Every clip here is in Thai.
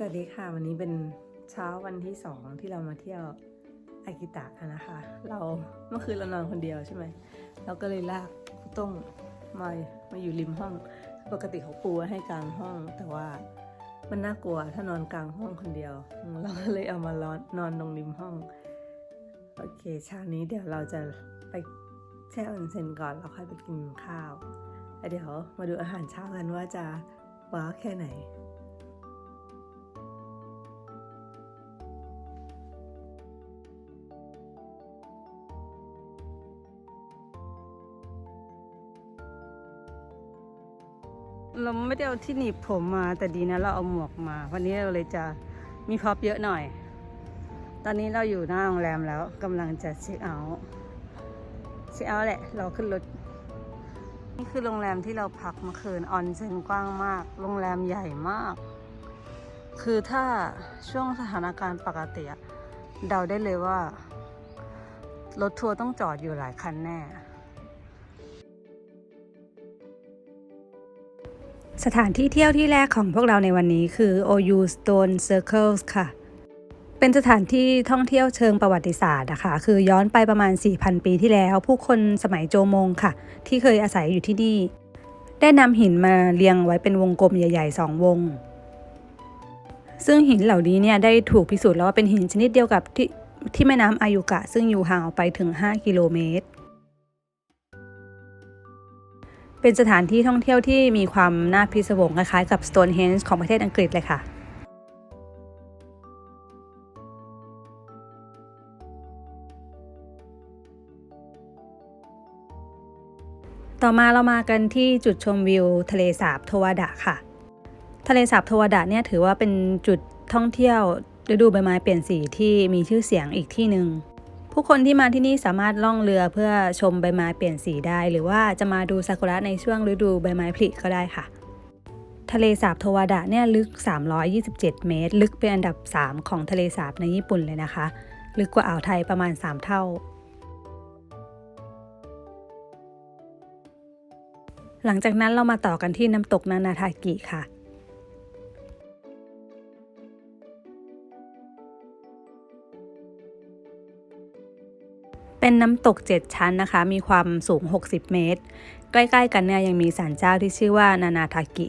สวัสดีค่ะ วันนี้เป็นเช้าวันที่สองที่เรามาเที่ยวอากิตะกันนะคะ เราเมื่อคืนเรานอนคนเดียวใช่ไหมเราก็เลยลากคุณต้งมามาอยู่ริมห้อง ปกติเขาปูไว้ให้กลางห้อง แต่ว่ามันน่ากลัวถ้านอนกลางห้องคนเดียว เราก็เลยเอามานอนนอนตรงริมห้องโอเคเช้านี้เดี๋ยวเราจะไปแช่ออนเซ็นก่อนแล้วค่อยไปกินข้าวแล้วเดี๋ยวมาดูอาหารเช้ากันว่าจะว้าวแค่ไหน เราไม่ได้เอาที่หนีบผมมาแต่ดีนะเราเอาหมวกมา วันนี้เราเลยจะมีพร็อพเยอะหน่อย ตอนนี้เราอยู่หน้าโรงแรมแล้วกำลังจะเช็คเอาท์เช็คเอาท์แหละเราขึ้นรถนี่คือโรงแรมที่เราพักเมื่อคืนออนเซ็นกว้างมาก โรงแรมใหญ่มาก คือถ้าช่วงสถานการณ์ปกติเดาได้เลยว่ารถทัวร์ต้องจอดอยู่หลายคันแน่ สถานที่เที่ยวที่แรกของพวกเราในวันนี้คือ OU Stone Circles ค่ะ เป็นสถานที่ท่องเที่ยวเชิงประวัติศาสตร์นะคะ คือย้อนไปประมาณ 4,000 ปีที่แล้ว ผู้คนสมัยโจมงค่ะ ที่เคยอาศัยอยู่ที่นี่ ได้นำหินมาเรียงไว้เป็นวงกลมใหญ่ๆ 2 วง ซึ่งหินเหล่านี้เนี่ยได้ถูกพิสูจน์แล้วว่าเป็นหินชนิดเดียวกับที่ที่แม่น้ำอายุกะ ซึ่งอยู่ห่างออกไปถึง 5 กิโลเมตร เป็นสถานที่ท่องเที่ยวที่มีความน่าพิศวงคล้ายๆกับ Stonehenge ของประเทศอังกฤษเลยค่ะ ต่อมาเรามากันที่จุดชมวิวทะเลสาบโทวาดะค่ะ ทะเลสาบโทวาดะเนี่ยถือว่าเป็นจุดท่องเที่ยวฤดูใบไม้เปลี่ยนสีที่มีชื่อเสียงอีกที่หนึ่ง ผู้คนที่มาที่นี่สามารถล่องเรือเพื่อชมใบไม้เปลี่ยนสีได้ หรือว่าจะมาดูซากุระในช่วงฤดูใบไม้ผลิก็ได้ค่ะ ทะเลสาบโทวาดะเนี่ยลึก 327 เมตร ลึกเป็นอันดับ 3 ของทะเลสาบในญี่ปุ่นเลยนะคะ ลึกกว่าอ่าวไทยประมาณ 3 เท่าหลังจากนั้นเรามาต่อกันที่น้ำตกนานาทากิค่ะ เป็นน้ำตก 7 ชั้นนะคะ มีความสูง 60 เมตร ใกล้ๆ กันเนี่ยยังมีศาลเจ้าที่ชื่อว่านานาทากิ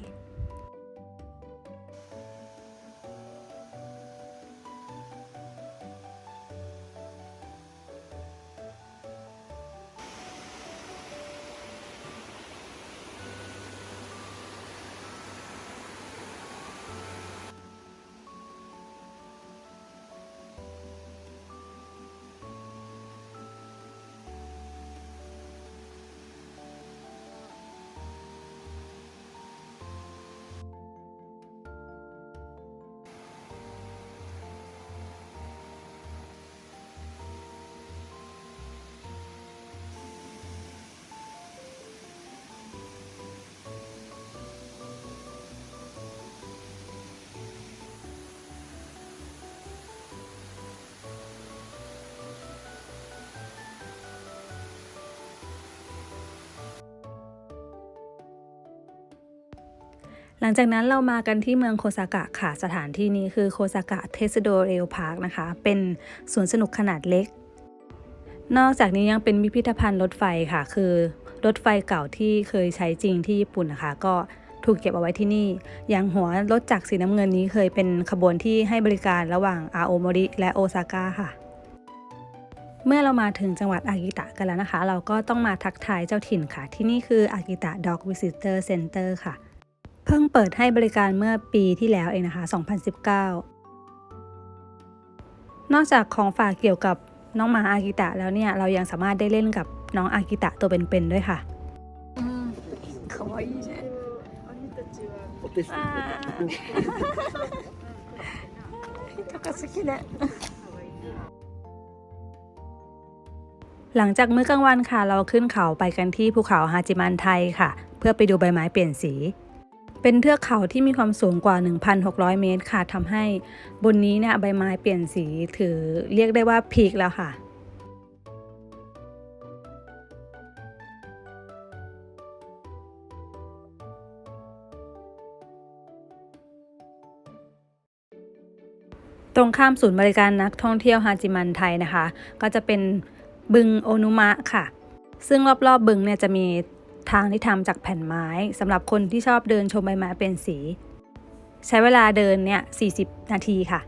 หลังจากนั้นเรามากันที่เมืองโคซากะค่ะ สถานที่นี้คือโคซากะเทสโดเรลพาร์คนะคะ เป็นสวนสนุกขนาดเล็ก นอกจากนี้ยังเป็นพิพิธภัณฑ์รถไฟค่ะ คือรถไฟเก่าที่เคยใช้จริงที่ญี่ปุ่นนะคะ ก็ถูกเก็บเอาไว้ที่นี่ อย่างหัวรถจักรสีน้ำเงินนี้เคยเป็นขบวนที่ให้บริการระหว่างอาโอโมริและโอซาก้าค่ะ เมื่อเรามาถึงจังหวัดอากิตะกันแล้วนะคะ เราก็ต้องมาทักทายเจ้าถิ่นค่ะ ที่นี่คืออากิตะด็อกวิสิเตอร์เซ็นเตอร์ค่ะ เพิ่งเปิดให้บริการเมื่อปีที่แล้วเองนะคะ 2019 นอกจากของฝากเกี่ยวกับน้องหมาอากิตะแล้วเนี่ย เรายังสามารถได้เล่นกับน้องอากิตะตัวเป็นๆด้วยค่ะ かわいいね。お手数あとか好きね。 หลังจากมื้อกลางวันค่ะ เราขึ้นเขาไปกันที่ภูเขาฮาจิมันไทค่ะ เพื่อไปดูใบไม้เปลี่ยนสี เป็นเทือกเขาที่มีความสูงกว่า 1,600 เมตรค่ะทำให้บนนี้เนี่ยใบไม้เปลี่ยนสีถือเรียกได้ว่าพีคแล้วค่ะตรงข้ามศูนย์บริการนักท่องเที่ยวฮาจิมันไทยนะคะ ก็จะเป็นบึงโอนุมะค่ะ ซึ่งรอบๆบบึงเนี่ยจะมี ทางที่ทำจากแผ่นไม้สำหรับคนที่ชอบเดินชมใบไม้เป็นสี ใช้เวลาเดินเนี่ย40 นาทีค่ะ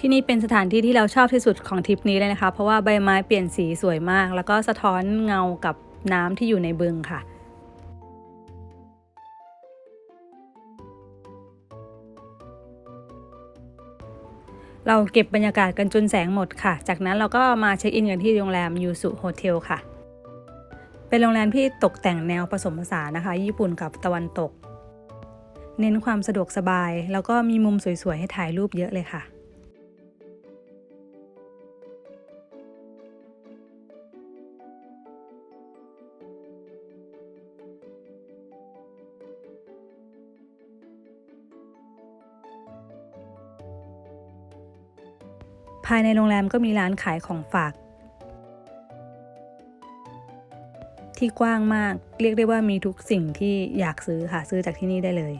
ที่นี่เป็นสถานที่ที่เราชอบที่สุดของทริปนี้เลยนะคะ เพราะว่าใบไม้เปลี่ยนสีสวยมาก แล้วก็สะท้อนเงากับน้ำที่อยู่ในบึงค่ะเราเก็บบรรยากาศกันจนแสงหมดค่ะ จากนั้นเราก็มาเช็คอินกันที่โรงแรมยูสุโฮเทลค่ะ เป็นโรงแรมที่ตกแต่งแนวผสมผสานนะคะ ญี่ปุ่นกับตะวันตก เน้นความสะดวกสบาย แล้วก็มีมุมสวยๆ ให้ถ่ายรูปเยอะเลยค่ะ ภายในโรงแรมก็มีร้านขายของฝาก ที่กว้างมากเรียกได้ว่ามีทุกสิ่งที่อยากซื้อค่ะซื้อจากที่นี่ได้เลย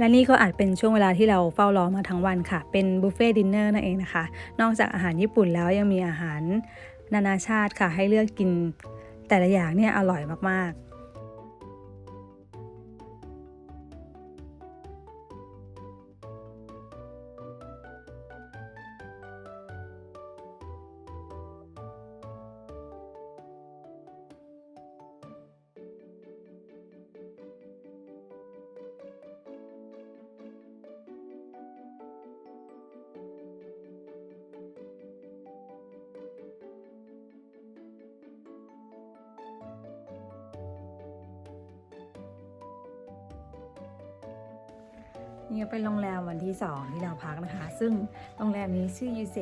และนี่ก็อาจเป็นช่วงเวลาที่เราเฝ้ารอมาทั้งวันค่ะ เป็นบุฟเฟ่ดินเนอร์นั่นเองนะคะ นอกจากอาหารญี่ปุ่นแล้วยังมีอาหารนานาชาติค่ะ ให้เลือกกินแต่ละอย่างเนี่ยอร่อยมากๆ นี่เป็นโรงแรมวันที่ 2 ที่เราพักนะคะ ซึ่งโรงแรมนี้ชื่อยูเซ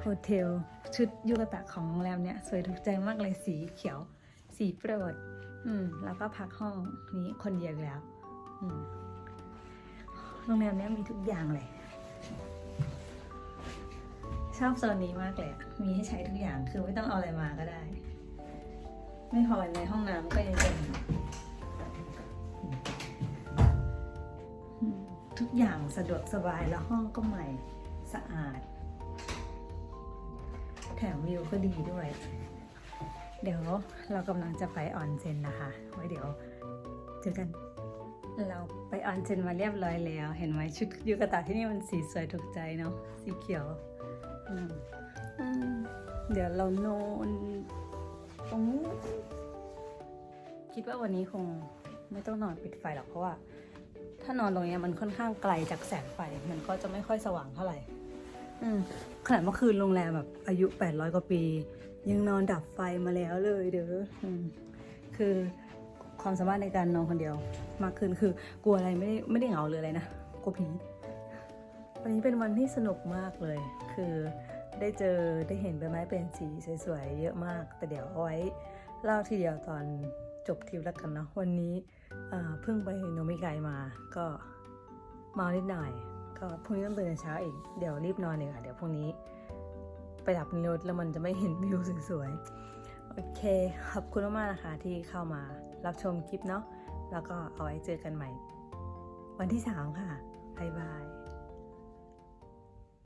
โฮเทลชุดยูกะตะของโรงแรมเนี่ยสวยถูกใจมากเลยสีเขียว สีโปรด อืม แล้วก็พักห้องนี้คนเดียวอีกแล้ว อืม โรงแรมนี้มีทุกอย่างเลย ชอบโซนนี้มากเลย มีให้ใช้ทุกอย่างคือไม่ต้องเอาอะไรมาก็ได้ ไม่พอในห้องน้ำก็ยังเป็น ทุกอย่างสะดวกสบายแล้วห้องก็ใหม่สะอาด แถมวิวก็ดีด้วย เดี๋ยวเรากำลังจะไปออนเซ็นนะคะ ไว้เดี๋ยวเจอกัน เราไปออนเซ็นมาเรียบร้อยแล้ว เห็นไหมชุดยูกะตะที่นี่มันสีสวยถูกใจเนาะสีเขียวเดี๋ยวเรานอนตรงนู้นคิดว่าวันนี้คงไม่ต้องนอนปิดไฟหรอกเพราะว่า ถ้านอนตรงนี้มันค่อนข้างไกลจากแสงไฟ มันก็จะไม่ค่อยสว่างเท่าไหร่ อืมขนาดเมื่อคืนโรงแรมแบบอายุ 800 กว่าปี ยังนอนดับไฟมาแล้วเลยเด้ออืมคือความสามารถในการนอนคนเดียว มากขึ้นคือกลัวอะไรไม่ได้ไม่ได้เหงาเลยอะไรนะกลัวผีวันนี้เป็นวันที่สนุกมากเลย คือได้เจอได้เห็นใบไม้เป็นสีสวยๆเยอะมาก แต่เดี๋ยวเอาไว้เล่าทีเดียวตอน จบทิปแล้วกันเนาะวันนี้เพิ่งไปโนมิไกมาก็เมานิดหน่อย ก็พรุ่งนี้ต้องตื่นแต่เช้าอีกเดี๋ยวรีบนอนเลยค่ะ เดี๋ยวพรุ่งนี้ไปดับในรถแล้วมันจะไม่เห็นวิวสวยๆ โอเค ขอบคุณมากๆนะคะที่เข้ามารับชมคลิปเนาะแล้วก็เอาไว้เจอกันใหม่ วันที่ 3 ค่ะ บ๊ายบาย